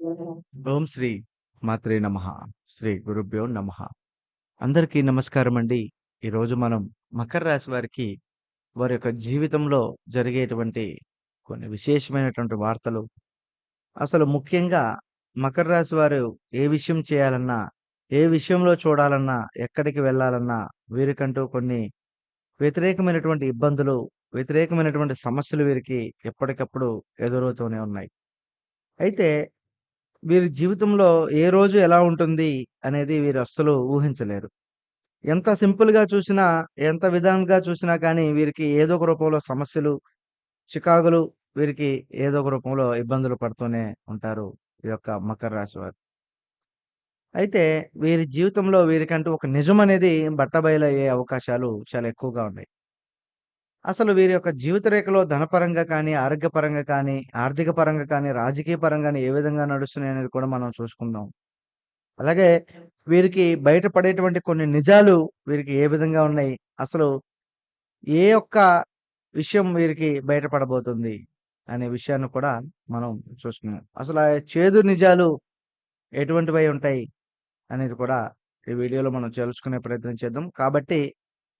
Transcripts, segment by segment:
ఓం శ్రీ మాత్రే నమ. శ్రీ గురుభ్యో నమ. అందరికీ నమస్కారం అండి. ఈరోజు మనం మకర రాశి వారికి వారి యొక్క జీవితంలో జరిగేటువంటి కొన్ని విశేషమైనటువంటి వార్తలు. అసలు ముఖ్యంగా మకర రాశి వారు ఏ విషయం చేయాలన్నా ఏ విషయంలో చూడాలన్నా ఎక్కడికి వెళ్ళాలన్నా వీరికంటూ కొన్ని వ్యతిరేకమైనటువంటి ఇబ్బందులు వ్యతిరేకమైనటువంటి సమస్యలు వీరికి ఎప్పటికప్పుడు ఎదురవుతూనే ఉన్నాయి. అయితే వీరి జీవితంలో ఏ రోజు ఎలా ఉంటుంది అనేది వీరు అస్సలు ఊహించలేరు. ఎంత సింపుల్గా చూసినా ఎంత విధానంగా చూసినా కానీ వీరికి ఏదో ఒక రూపంలో సమస్యలు చికాకులు వీరికి ఏదో ఒక రూపంలో ఇబ్బందులు పడుతూనే ఉంటారు ఈ యొక్క మకర రాశి వారు. అయితే వీరి జీవితంలో వీరికంటూ ఒక నిజం అనేది బట్టబయలయ్యే అవకాశాలు చాలా ఎక్కువగా ఉన్నాయి. అసలు వీరి యొక్క జీవిత రేఖలో ధనపరంగా కానీ ఆరోగ్యపరంగా కానీ ఆర్థిక పరంగా కానీ రాజకీయ పరంగా కానీ ఏ విధంగా నడుస్తున్నాయి అనేది కూడా మనం చూసుకుందాం. అలాగే వీరికి బయటపడేటువంటి కొన్ని నిజాలు వీరికి ఏ విధంగా ఉన్నాయి? అసలు ఏ ఒక్క విషయం వీరికి బయటపడబోతుంది అనే విషయాన్ని కూడా మనం చూసుకున్నాం అసలు ఆ చేదు నిజాలు ఎటువంటివై ఉంటాయి అనేది కూడా ఈ వీడియోలో మనం తెలుసుకునే ప్రయత్నం చేద్దాం. కాబట్టి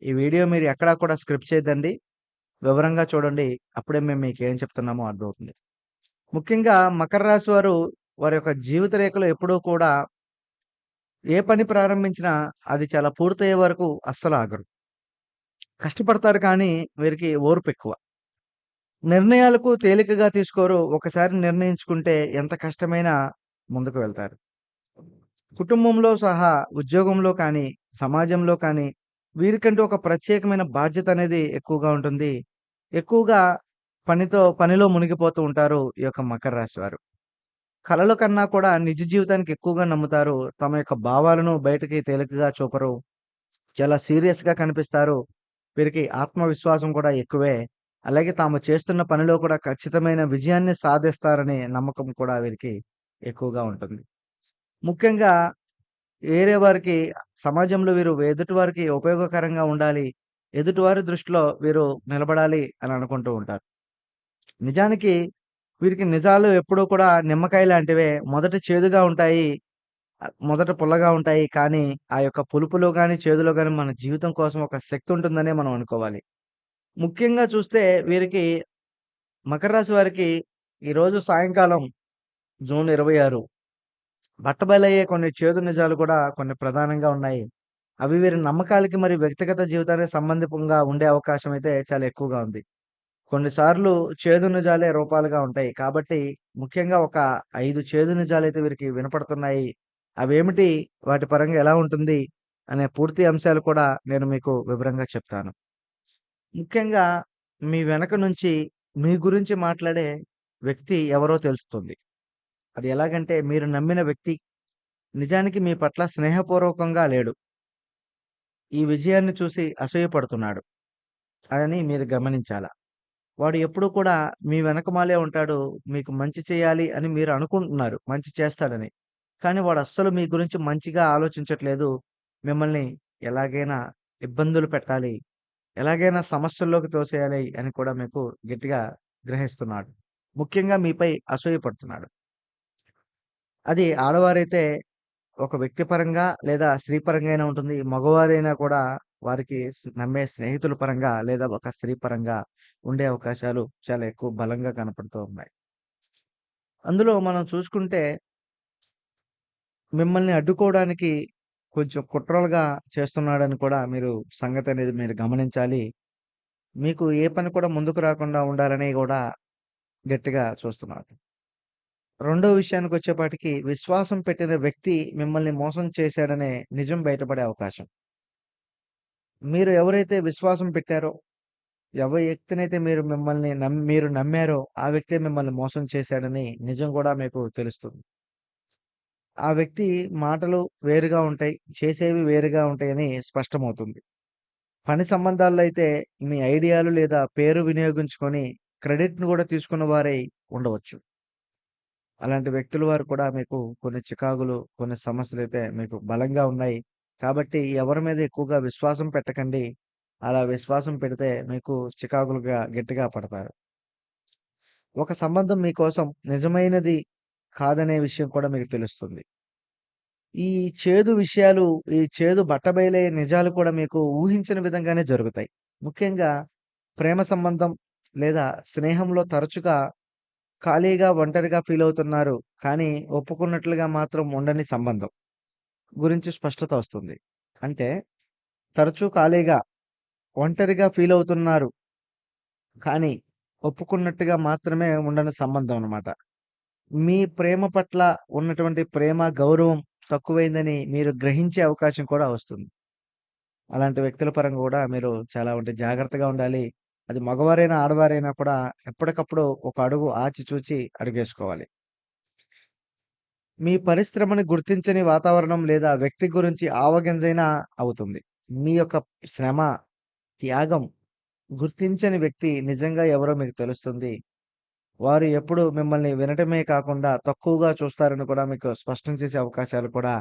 ఈ వీడియో మీరు ఎక్కడా కూడా స్క్రిప్ట్ చేయదండి వివరంగా చూడండి. అప్పుడే మేము మీకు ఏం చెప్తున్నామో అర్థమవుతుంది. ముఖ్యంగా మకర రాశి వారు వారి యొక్క జీవిత రేఖలో ఎప్పుడూ కూడా ఏ పని ప్రారంభించినా అది చాలా పూర్తయ్యే వరకు అస్సలు ఆగరు. కష్టపడతారు కానీ వీరికి ఓర్పు ఎక్కువ. నిర్ణయాలకు తేలికగా తీసుకోరు. ఒకసారి నిర్ణయించుకుంటే ఎంత కష్టమైనా ముందుకు వెళ్తారు. కుటుంబంలో సహా ఉద్యోగంలో కానీ సమాజంలో కానీ వీరికంటూ ఒక ప్రత్యేకమైన బాధ్యత అనేది ఎక్కువగా ఉంటుంది. ఎక్కువగా పనితో పనిలో మునిగిపోతూ ఉంటారు ఈ యొక్క మకర రాశి వారు. కళల కన్నా కూడా నిజ జీవితానికి ఎక్కువగా నమ్ముతారు. తమ యొక్క భావాలను బయటకి తేలికగా చూపరు. చాలా సీరియస్గా కనిపిస్తారు. వీరికి ఆత్మవిశ్వాసం కూడా ఎక్కువే. అలాగే తాము చేస్తున్న పనిలో కూడా ఖచ్చితమైన విజయాన్ని సాధిస్తారనే నమ్మకం కూడా వీరికి ఎక్కువగా ఉంటుంది. ముఖ్యంగా వేరే వారికి సమాజంలో వీరు ఎదుటి వారికి ఉపయోగకరంగా ఉండాలి ఎదుటివారి దృష్టిలో వీరు నిలబడాలి అని అనుకుంటూ ఉంటారు. నిజానికి వీరికి నిజాలు ఎప్పుడూ కూడా నిమ్మకాయ లాంటివే. మొదట చేదుగా ఉంటాయి మొదట పుల్లగా ఉంటాయి కానీ ఆ యొక్క పులుపులో కానీ చేదులో కానీ మన జీవితం కోసం ఒక శక్తి ఉంటుందనే మనం అనుకోవాలి. ముఖ్యంగా చూస్తే వీరికి మకర రాశి వారికి ఈరోజు సాయంకాలం జూన్ ఇరవై ఆరు బట్టబయలయ్యే కొన్ని చేదు నిజాలు కూడా కొన్ని ప్రధానంగా ఉన్నాయి. అవి వీరి నమ్మకాలకి మరి వ్యక్తిగత జీవితానికి సంబంధితంగా ఉండే అవకాశం అయితే చాలా ఎక్కువగా ఉంది. కొన్నిసార్లు చేదు నిజాలే రూపాలుగా ఉంటాయి. కాబట్టి ముఖ్యంగా ఒక ఐదు చేదు నిజాలు అయితే వీరికి వినపడుతున్నాయి. అవేమిటి? వాటి పరంగా ఎలా ఉంటుంది? అనే పూర్తి అంశాలు కూడా నేను మీకు వివరంగా చెప్తాను. ముఖ్యంగా మీ వెనక నుంచి మీ గురించి మాట్లాడే వ్యక్తి ఎవరో తెలుస్తుంది. అది ఎలాగంటే మీరు నమ్మిన వ్యక్తి నిజానికి మీ పట్ల స్నేహపూర్వకంగా లేడు. ఈ విజయాన్ని చూసి అసూయపడుతున్నాడు. అని మీరు గమనించాల. వాడు ఎప్పుడు కూడా మీ వెనకమాలే ఉంటాడు మీకు మంచి చేయాలి అని మీరు అనుకుంటున్నారు మంచి చేస్తాడని. కానీ వాడు అస్సలు మీ గురించి మంచిగా ఆలోచించట్లేదు. మిమ్మల్ని ఎలాగైనా ఇబ్బందులు పెట్టాలి ఎలాగైనా సమస్యల్లోకి తోసేయాలి అని కూడా మీకు గట్టిగా గ్రహిస్తున్నాడు. ముఖ్యంగా మీపై అసూయపడుతున్నాడు. అది ఆడవారైతే ఒక వ్యక్తిపరంగా లేదా స్త్రీ పరంగా అయినా ఉంటుంది. మగవారైనా కూడా వారికి స్- నమ్మే స్నేహితుల పరంగా లేదా ఒక స్త్రీ పరంగా ఉండే అవకాశాలు చాలా ఎక్కువ బలంగా కనపడుతూ ఉన్నాయి. అందులో మనం చూసుకుంటే మిమ్మల్ని అడ్డుకోవడానికి కొంచెం కుట్రలుగా చేస్తున్నాడని కూడా మీరు సంగతి అనేది మీరు గమనించాలి. మీకు ఏ పని కూడా ముందుకు రాకుండా ఉండాలని కూడా గట్టిగా చూస్తున్నాడు రెండో విషయానికి వచ్చేపాటికి విశ్వాసం పెట్టిన వ్యక్తి మిమ్మల్ని మోసం చేశాడనే నిజం బయటపడే అవకాశం. మీరు ఎవరైతే విశ్వాసం పెట్టారో ఎవరి వ్యక్తినైతే మీరు మిమ్మల్ని మీరు నమ్మారో ఆ వ్యక్తే మిమ్మల్ని మోసం చేశాడని నిజం కూడా మీకు తెలుస్తుంది. ఆ వ్యక్తి మాటలు వేరుగా ఉంటాయి చేసేవి వేరుగా ఉంటాయని స్పష్టమవుతుంది. పని సంబంధాల్లో అయితే మీ ఐడియాలు లేదా పేరు వినియోగించుకొని క్రెడిట్ను కూడా తీసుకున్న వారై ఉండవచ్చు. అలాంటి వ్యక్తుల వారు కూడా మీకు కొన్ని చికాకులు కొన్ని సమస్యలు అయితే మీకు బలంగా ఉన్నాయి కాబట్టి ఎవరి మీద ఎక్కువగా విశ్వాసం పెట్టకండి అలా విశ్వాసం పెడితే మీకు చికాకులుగా గట్టిగా పడతారు ఒక సంబంధం మీకోసం నిజమైనది కాదనే విషయం కూడా మీకు తెలుస్తుంది. ఈ చేదు విషయాలు, ఈ చేదు బట్టబయలే నిజాలు కూడా మీకు ఊహించని విధంగానే జరుగుతాయి. ముఖ్యంగా ప్రేమ సంబంధం లేదా స్నేహంలో తరచుగా ఖాళీగా, ఒంటరిగా ఫీల్ అవుతున్నారు కానీ ఒప్పుకున్నట్లుగా మాత్రం ఉండని సంబంధం గురించి స్పష్టత వస్తుంది. అంటే తరచూ ఖాళీగా, ఒంటరిగా ఫీల్ అవుతున్నారు కానీ ఒప్పుకున్నట్టుగా మాత్రమే ఉండని సంబంధం అనమాట మీ ప్రేమ పట్ల ఉన్నటువంటి ప్రేమ, గౌరవం తక్కువైందని మీరు గ్రహించే అవకాశం కూడా వస్తుంది. అలాంటి వ్యక్తుల పరంగా కూడా మీరు చాలా అంటే జాగ్రత్తగా ఉండాలి. అది మగవారైనా, ఆడవారైనా కూడా ఎప్పటికప్పుడు ఒక అడుగు ఆచిచూచి అడుగేసుకోవాలి. మీ పరిశ్రమని గుర్తించని వాతావరణం లేదా వ్యక్తి గురించి ఆవగింజైనా అవుతుంది. మీ యొక్క శ్రమ, త్యాగం గుర్తించని వ్యక్తి నిజంగా ఎవరో మీకు తెలుస్తుంది. వారు ఎప్పుడు మిమ్మల్ని వినటమే కాకుండా తక్కువగా చూస్తారని కూడా మీకు స్పష్టం చేసే అవకాశాలు కూడా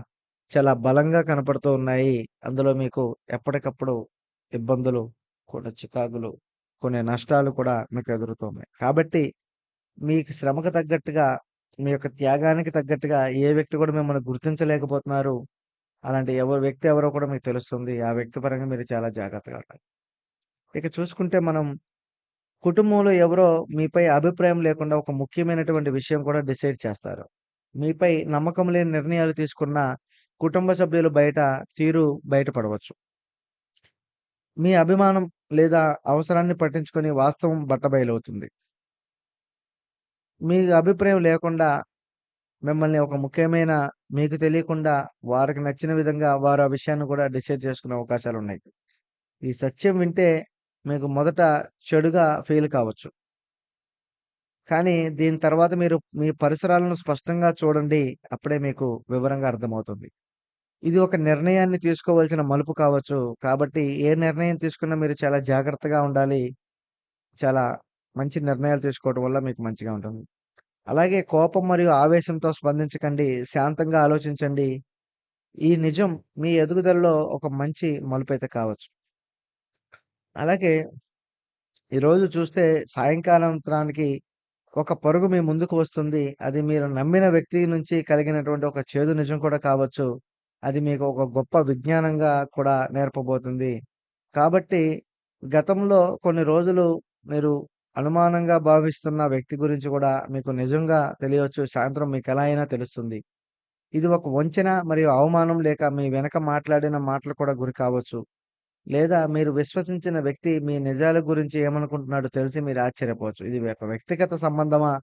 చాలా బలంగా కనపడుతూ ఉన్నాయి. అందులో మీకు ఎప్పటికప్పుడు ఇబ్బందులు, కూడా చికాకులు, కొన్ని నష్టాలు కూడా మీకు ఎదురుతున్నాయి కాబట్టి మీకు శ్రమకు తగ్గట్టుగా, మీ యొక్క త్యాగానికి తగ్గట్టుగా ఏ వ్యక్తి కూడా మిమ్మల్ని గుర్తించలేకపోతున్నారు. అలాంటి ఎవరు వ్యక్తి ఎవరో కూడా మీకు తెలుస్తుంది. ఆ వ్యక్తి పరంగా మీరు చాలా జాగ్రత్తగా ఉండాలి. ఇక చూసుకుంటే మనం కుటుంబంలో ఎవరో మీపై అభిప్రాయం లేకుండా ఒక ముఖ్యమైనటువంటి విషయం కూడా డిసైడ్ చేస్తారు. మీపై నమ్మకం లేని నిర్ణయాలు తీసుకున్న కుటుంబ సభ్యులు బయట తీరు బయటపడవచ్చు. మీ అభిమానం లేదా అవసరాన్ని పట్టించుకొని వాస్తవం బట్టబయలవుతుంది. మీ అభిప్రాయం లేకుండా మిమ్మల్ని ఒక ముఖ్యమైన మీకు తెలియకుండా వారికి నచ్చిన విధంగా వారు ఆ విషయాన్ని కూడా డిసైడ్ చేసుకునే అవకాశాలు ఉన్నాయి ఈ సత్యం వింటే మీకు మొదట చెడుగా ఫీల్ కావచ్చు. కానీ దీని తర్వాత మీరు మీ పరిసరాలను స్పష్టంగా చూడండి. అప్పుడే మీకు వివరంగా అర్థమవుతుంది. ఇది ఒక నిర్ణయాన్ని తీసుకోవాల్సిన మలుపు కావచ్చు. కాబట్టి ఏ నిర్ణయం తీసుకున్నా మీరు చాలా జాగ్రత్తగా ఉండాలి. చాలా మంచి నిర్ణయాలు తీసుకోవడం వల్ల మీకు మంచిగా ఉంటుంది. అలాగే కోపం మరియు ఆవేశంతో స్పందించకండి. శాంతంగా ఆలోచించండి. ఈ నిజం మీ ఎదుగుదలలో ఒక మంచి మలుపైతే కావచ్చు. అలాగే ఈరోజు చూస్తే సాయంకాలంత్రానికి ఒక పరుగు మీ ముందుకు వస్తుంది. అది మీరు నమ్మిన వ్యక్తి నుంచి కలిగినటువంటి ఒక చేదు నిజం కూడా కావచ్చు. అది మీకు ఒక గొప్ప విజ్ఞానంగా కూడా నేర్పబోతుంది. కాబట్టి గతంలో కొన్ని రోజులు మీరు అనుమానంగా భావిస్తున్న వ్యక్తి గురించి కూడా మీకు నిజంగా తెలియవచ్చు. సాయంత్రం మీకు ఎలా అయినా తెలుస్తుంది. ఇది ఒక వంచన మరియు అవమానం లేక మీ వెనక మాట్లాడిన మాటలు కూడా గురి కావచ్చు. లేదా మీరు విశ్వసించిన వ్యక్తి మీ నిజాల గురించి ఏమనుకుంటున్నాడో తెలిసి మీరు ఆశ్చర్యపోవచ్చు. ఇది ఒక వ్యక్తిగత సంబంధమా?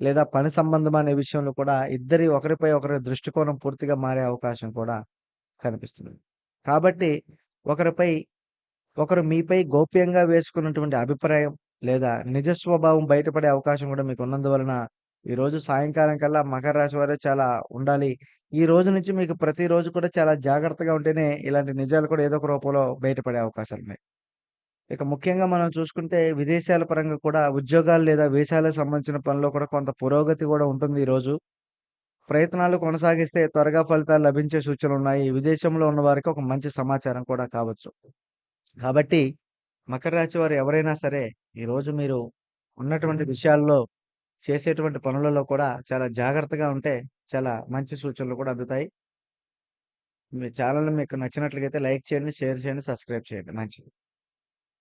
లేదా పని సంబంధం అనే విషయంలో కూడా ఇద్దరి ఒకరిపై ఒకరి దృష్టికోణం పూర్తిగా మారే అవకాశం కూడా కనిపిస్తుంది. కాబట్టి ఒకరిపై ఒకరు మీపై గోప్యంగా వేసుకున్నటువంటి అభిప్రాయం లేదా నిజ స్వభావం బయటపడే అవకాశం కూడా మీకు ఉన్నందువలన ఈరోజు సాయంకాలం కల్లా మకర రాశి వారు చాలా ఉండాలి. ఈ రోజు నుంచి మీకు ప్రతిరోజు కూడా చాలా జాగ్రత్తగా ఉంటేనే ఇలాంటి నిజాలు కూడా ఏదో ఒక రూపంలో బయటపడే అవకాశాలున్నాయి. ఇక ముఖ్యంగా మనం చూసుకుంటే విదేశాల పరంగా కూడా ఉద్యోగాలు లేదా వీసాలకు సంబంధించిన పనిలో కూడా కొంత పురోగతి కూడా ఉంటుంది ఈరోజు. ప్రయత్నాలు కొనసాగిస్తే త్వరగా ఫలితాలు లభించే సూచనలు ఉన్నాయి విదేశంలో ఉన్న వారికి ఒక మంచి సమాచారం కూడా కావచ్చు. కాబట్టి మకర రాశి వారు ఎవరైనా సరే ఈరోజు మీరు ఉన్నటువంటి విషయాల్లో చేసేటువంటి పనులలో కూడా చాలా జాగ్రత్తగా ఉంటే చాలా మంచి సూచనలు కూడా అందుతాయి. మీ ఛానల్ మీకు నచ్చినట్లయితే లైక్ చేయండి, షేర్ చేయండి, సబ్స్క్రైబ్ చేయండి. మంచిది.